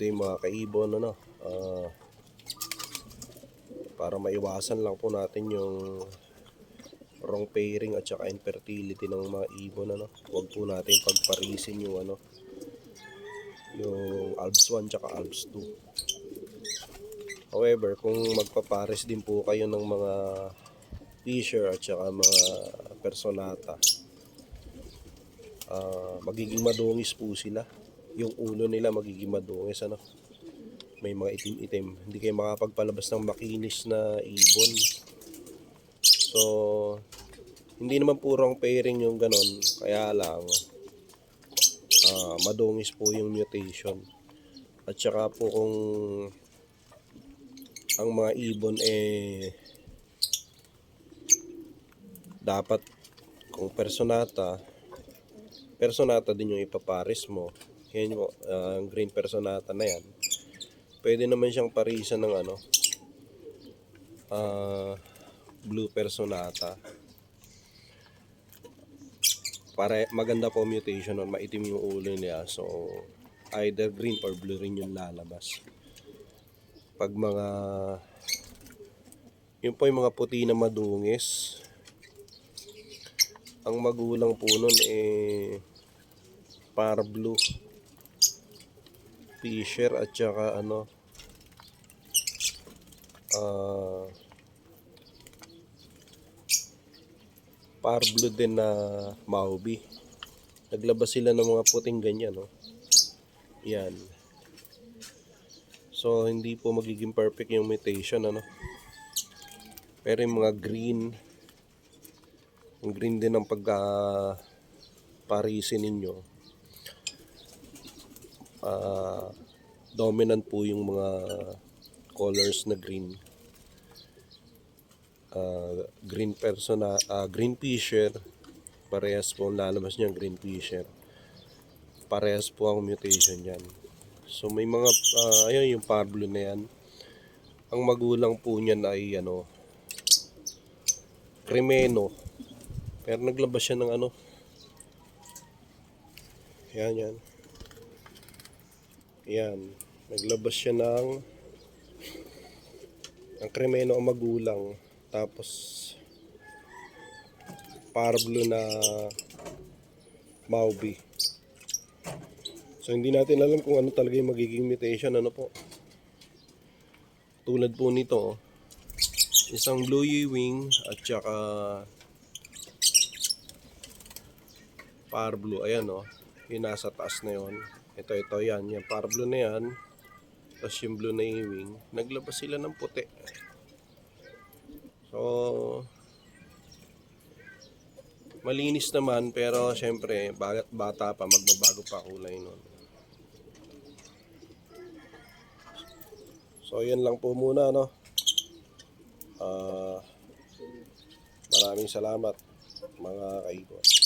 day mga kaibon ano ah, para maiwasan lang po natin yung wrong pairing at saka infertility ng mga ibon ano. Huwag po natin pagparisin yung ano yung ALBS 1 tsaka ALBS 2 however kung magpapares din po kayo ng mga fisher at saka mga personata ah, magiging madungis po sila yung ulo nila magiging madungis ano? May mga itim-itim hindi kayo makapagpalabas ng makinis na ibon. So hindi naman purong pairing yung ganon. Kaya lang ah, madungis po yung mutation. At saka po kung ang mga ibon eh dapat kung personata personata din yung ipapares mo yan yung ah, ang green personata na yan. Pwede naman siyang parisan ng ano ah, blue personata. Para maganda po mutation nun maitim yung ulo niya. So either green or blue rin yung lalabas. Pag mga yun po yung mga puti na madungis. Ang magulang po nun eh par blue fisher at saka ano ah par blue din na Maubi. Naglabas sila ng mga puting ganyan, no? Yan. So, hindi po magiging perfect yung mutation, ano? Pero yung mga green, yung green din ang pagka parisin ninyo. Ah, dominant po yung mga colors na green uh, green persona, ah, green fisher, parehas po ang lalabas niya green fisher. Parehas po ang mutation niyan. So may mga ah, ayun yung parblo na yan. Ang magulang po niyan ay ano Cremeno. Pero naglabas siya ng ano Yan yan. Yan. Naglabas siya ng ang Cremeno ang magulang. Tapos Parblo na Maubi. So hindi natin alam kung ano talaga yung magiging mutation ano po. Tulad po nito, isang blue wing at saka Parblo. Ayan oh, yung nasa taas na yon. Ito, ito, yan. Yung Parblo na yan. Tapos yung blue na wing. Naglabas sila ng puti. So, malinis naman pero syempre bata pa magbabago pa kulay nun. So, yan lang po muna no. Ah, maraming salamat mga kaibon.